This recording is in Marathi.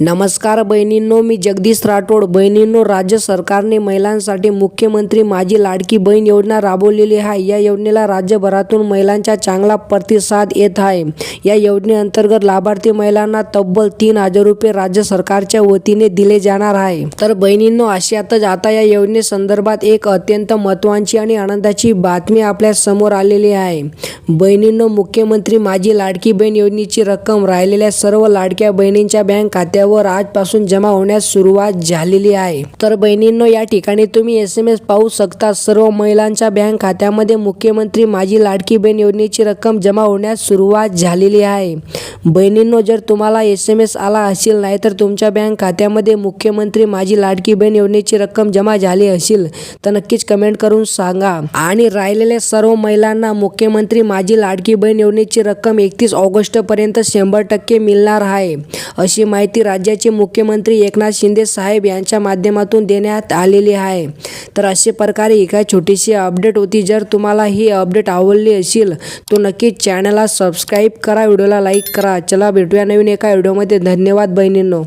नमस्कार बहिणींनो मी जगदीश राठोड. बहिणींनो राज्य सरकारने महिलांसाठी मुख्यमंत्री माझी लाडकी बहीण योजना राबवलेली आहे. या योजनेला राज्यभरातून महिलांचा चांगला प्रतिसाद येत आहे. या योजनेअंतर्गत लाभार्थी महिलांना तब्बल तीन हजार रुपये राज्य सरकारच्या वतीने दिले जाणार आहे. तर बहिणींनो अशातच आता या योजनेसंदर्भात एक अत्यंत महत्त्वाची आणि आनंदाची बातमी आपल्यासमोर आलेली आहे. बहिणींनो मुख्यमंत्री माझी लाडकी बहीण योजनेची रक्कम राहिलेल्या सर्व लाडक्या बहिणींच्या बँक खात्यावर आजपासून जमा होण्यास सुरुवात झालेली आहे. तर बहिणींनो या ठिकाणी तुम्ही एस एम एस पाहू शकता. सर्व महिलांच्या बँक खात्यामध्ये मुख्यमंत्री माझी लाडकी बहीण योजनेची रक्कम जमा होण्यास सुरुवात झालेली आहे. बहिणींनो जर तुम्हाला एस एम एस आला असेल नाही तर तुमच्या बँक खात्यामध्ये मुख्यमंत्री माझी लाडकी बहीण योजनेची रक्कम जमा झाली असेल तर नक्कीच कमेंट करून सांगा. आणि राहिलेल्या सर्व महिलांना मुख्यमंत्री माझी लाडकी बहीण योजनेची रक्कम एकतीस ऑगस्ट पर्यंत शंभर टक्के मिळणार आहे अशी माहिती राज्याचे मुख्यमंत्री एकनाथ शिंदे साहेब यांच्या माध्यमातून देण्यात आलेली आहे. तर अशा प्रकारे ही काय छोटीशी अपडेट होती. जर तुम्हाला ही अपडेट आवडली असेल तो नक्कीच चॅनलला सबस्क्राईब करा. व्हिडिओला लाईक करा. चला भेटूया नवीन एका व्हिडिओमध्ये. धन्यवाद बहिणींनो.